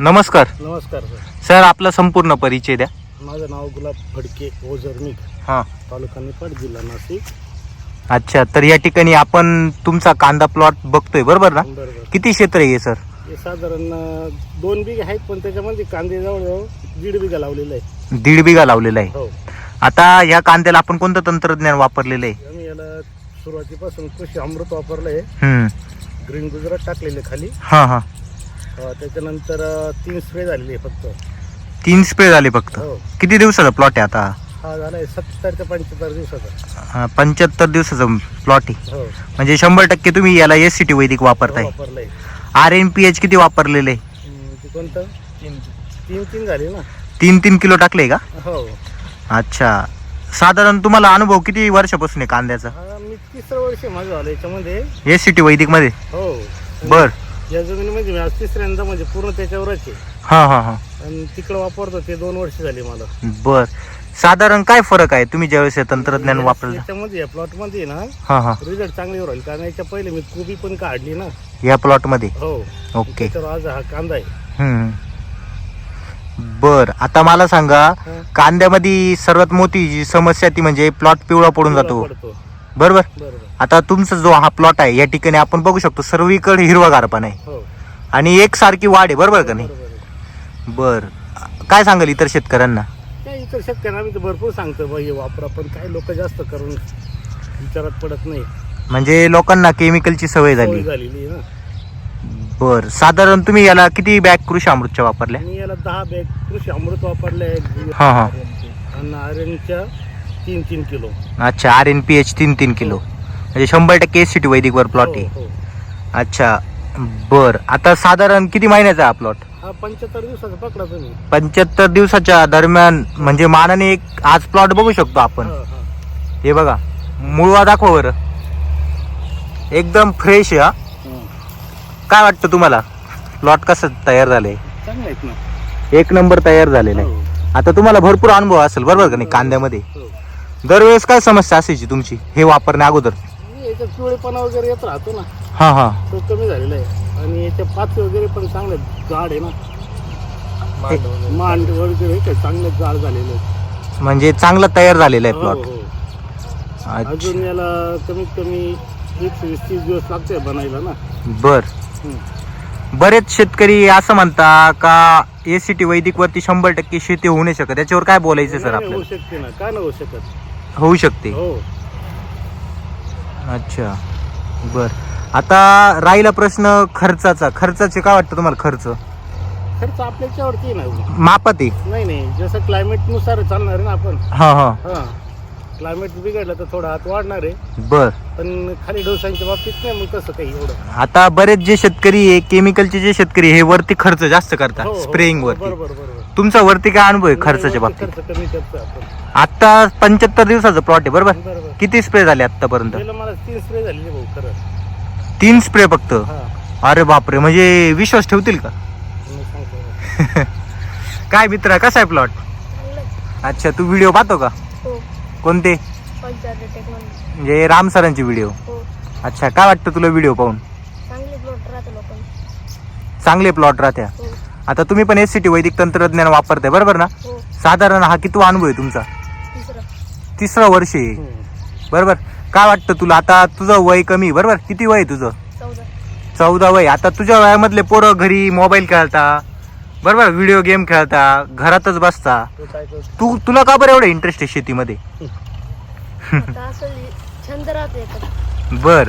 नमस्कार. नमस्कार sir. Sir आपला संपूर्ण परिचय द्या. माझं नाव गुलाब फडके ओझरनिक हां. तालुका निपाट जिल्हा नाशिक. अच्छा तर या ठिकाणी आपण तुमचा कांदा प्लॉट बघतोय बरोबर ना? बरोबर. किती क्षेत्र आहे हे सर? हे साधारण अं, दोन बिघे आहेत पण त्याच्यामध्ये कांदे जवळजवळ दीड बिघा लावलेला आहे दीड बिघा लावलेला आहे. हो. आता या कांद्याला आपण कोणतं तंत्रज्ञान वापरलेलं आहे? आम्ही याला सुरुवातीपासून कृषी अमृत वापरलं आहे हम्म. ग्रीन गुजरात टाकलेले खाली. हां हां. त्याच्यानंतर तीन स्प्रे झालेले आहे फक्त. तीन स्प्रे झाले फक्त? हो. किती दिवसाचा प्लॉट आहे आता? हा झालाय सत्तर ते पंच्याहत्तर दिवसाचा. पंच्याहत्तर दिवसाचा प्लॉट आहे. हो. म्हणजे शंभर टक्के तुम्ही याला एस सी टी वैदिक वापरताय. वापरलंय. आर एन पी एच किती वापरलेले? हम्म, ते कोणतं? तीन. तीन झाले ना. तीन तीन किलो टाकले का? हो. अच्छा. साधारण तुम्हाला अनुभव किती वर्षापासून आहे कांद्याचा? हा मी तिसरं वर्ष माझं झालं याच्यामध्ये. एस सी टी वैदिकमध्ये हो. बर. या जमिनीमध्ये मी आज तिसऱ्यांदा म्हणजे पूर्ण त्याच्यावरच आहे. हा हा हा. आणि तिकडं वापरतो ते दोन वर्ष झाली मला. बर. साधारण काय फरक आहे तुम्ही ज्यावेळेस हे तंत्रज्ञान वापरलं? याच्यामध्ये या प्लॉटमध्ये ना हा हा. रिझल्ट चांगले राहिले कारण याच्या पहिले मी कोबी पण काढली ना. या प्लॉटमध्ये हो. ओके. त्याच्यावर आज हा कांदा आहे. हम्म. बर. आता मला सांगा हा. कांद्यामध्ये सर्वात मोठी जी समस्या ती म्हणजे प्लॉट पिवळा पडून जातो. पडतो. बरोबर? बरोबर. आता तुमचा जो हा प्लॉट आहे या ठिकाणी आपण बघू शकतो सर्वीकडे हिरवागार पण आहे. हो. आणि एकसारखी वाढ आहे बरोबर का नाही? बरोबर आहे. बर. काय सांगाल इतर शेतकऱ्यांना? काय इतर शेतकऱ्यांना मी तर भरपूर सांगतो बा हे वापरा पण काही लोक जास्त करून विचारात पडत नाही म्हणजे लोकांना केमिकलची सवय झाली. झालेली आहे ना. बर. साधारण तुम्ही याला किती बॅग कृषी अमृतच्या वापरल्या? मी याला दहा बॅग कृषी अमृत वापरले हा हा. आणि आयरनच्या तीन तीन किलो. अच्छा आर एन पी एच तीन तीन किलो. म्हणजे शंभर टक्के एस सी टी वैदिकवर प्लॉट हो, आहे. हो. अच्छा बर. आता साधारण किती महिन्याचा हा प्लॉट हा पंच्याहत्तर दिवसाचा पकडा तुम्ही. पंच्याहत्तर दिवसाच्या दरम्यान म्हणजे मानाने एक आज प्लॉट बघू शकतो आपण. हा, हा. हे बघा मुळवा दाखव बरं. एकदम फ्रेश आहे हा. काय वाटतं तुम्हाला? प्लॉट कसं तयार झालंय? चांगलं आहेत ना. एक नंबर तयार झालेला आहे. हो, आता तुम्हाला भरपूर अनुभव असेल बरोबर का नाही कांद्यामध्ये हो. दरवेळेस काय समस्या असायची तुमची हे वापरण्या अगोदर? आणि याच्यात पिवळेपणा वगैरे येत राहतो ना हा हा. तो कमी झालेला आहे. आणि याच्या पाचवे वगैरे पण चांगले जाड आहे ना. मांड वगैरे. काय चांगले जाड झालेले आहेत. म्हणजे चांगला तयार झालेला आहे हो, प्लॉट हो. अच्छा. अजून याला कमीत कमी एकशे वीस तीस दिवस लागते बनायला ना. बर. हम्म. बरेच शेतकरी असं म्हणता का एसीटी वैदिक वरती शंभर टक्के शेती होऊ नाही शकत. त्याच्यावर काय बोलायचं सर नाही, नाही, होऊ आपल्याला शकते ना. काय नाही होऊ शकत? होऊ शकते. हो. अच्छा. बर. आता राहिला प्रश्न खर्चाचा. खर्चाचे काय वाटतं तुम्हाला खर्च? खर्च आपल्याच्यावरती आहे ना मापात आहे. नाही नाही. जसं क्लायमेटनुसार चालणार आहे ना आपण. हा हा. हा. क्लायमेट बिघडलं तर थोडा हात वाढणार आहे. बर. पण खाली डोसांच्या बाबतीत नाही मग तसं काही एवढं. आता बरेच जे शेतकरी आहे केमिकलचे जे शेतकरी हे वरती खर्च जास्त हो, करतात हो, स्प्रेइंग वरती. बरोबर बरोबर. तुमचा वरती काय अनुभव आहे खर्चाच्या बाबतीत? खर्च कमी करतो आपण. आता पंच्याहत्तर दिवसाचा प्लॉट आहे बरोबर? बरोबर. किती स्प्रे झाले आतापर्यंत पहिलं मला तीन स्प्रे झालेले भाऊ खरं. तीन स्प्रे फक्त? हा. अरे बापरे म्हणजे विश्वास ठेवतील का? मी सांगतो. काय मित्र कसा आहे प्लॉट अच्छा तू व्हिडिओ पाहतो का? हो. कोणते? पंचायत म्हणजे राम सरांचे व्हिडिओ हो. अच्छा काय वाटतं तुला व्हिडिओ पाहून? चांगले प्लॉट राहते लोकांना चांगले प्लॉट राहत्या. आता तुम्ही पण एस सी टी वैदिक तंत्रज्ञान वापरताय बरोबर ना? हो. साधारण हा किती अनुभव आहे तुमचा? तिसरं. तिसरा वर्ष आहे. हम्म. बरोबर. काय वाटतं तुला? आता तुझं वय कमी बरोबर? किती वय आहे तुझं? चौदा. चौदा वय. आता तुझ्या वयामधले पोरं घरी मोबाईल खेळता बरोबर? व्हिडिओ गेम खेळता घरातच बसता. तो काय करतो? तू तुला का बरं एवढं इंटरेस्ट आहे शेतीमध्ये? आता असं छंद राहते याच्यात. बर.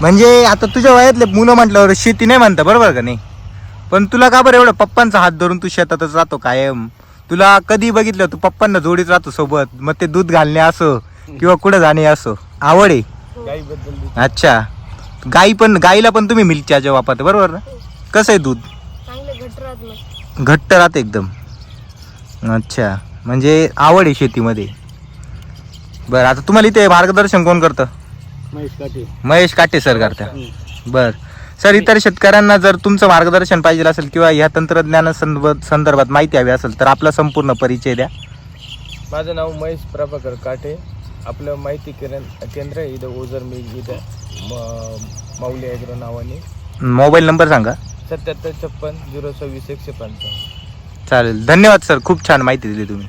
म्हणजे आता तुझ्या वयातले मुलं म्हटल्यावर शेती नाही म्हणता बरोबर का नाही? पण तुला का बरं एवढं पप्पांचा हात धरून तू शेतातच राहतो कायम? तुला कधी बघितलं तू पप्पांना जोडीत राहतो सोबत मग ते दूध घालणे असो किंवा कुठं जाणे असो? आवड आहे? अच्छा. गाई पण गाईला पण तुम्ही मिल्क चार्जर वापरता बरोबर ना? कसं आहे दूध? घट्ट राहते एकदम. अच्छा. म्हणजे आवड आहे शेतीमध्ये. बरं आता तुम्हाला इथे मार्गदर्शन कोण करतं? महेश काटे महेश काटे सर करता. बर. सर इतर शेतकऱ्यांना जर तुमचं मार्गदर्शन पाहिजे असेल किंवा या तंत्रज्ञाना संदर्भ- संदर्भात माहिती हवी असेल तर आपला संपूर्ण परिचय द्या. माझं नाव महेश प्रभाकर काटे. आपलं माहिती केंद्र केंद्र आहे इथं ओझर मी इथं म- माऊली ॲग्रो नावाने. मोबाईल नंबर सांगा. सत्याहत्तर छप्पन झिरो सव्वीस एकशे पंचावन्न. चालेल. धन्यवाद सर. खूप छान माहिती दिली तुम्ही.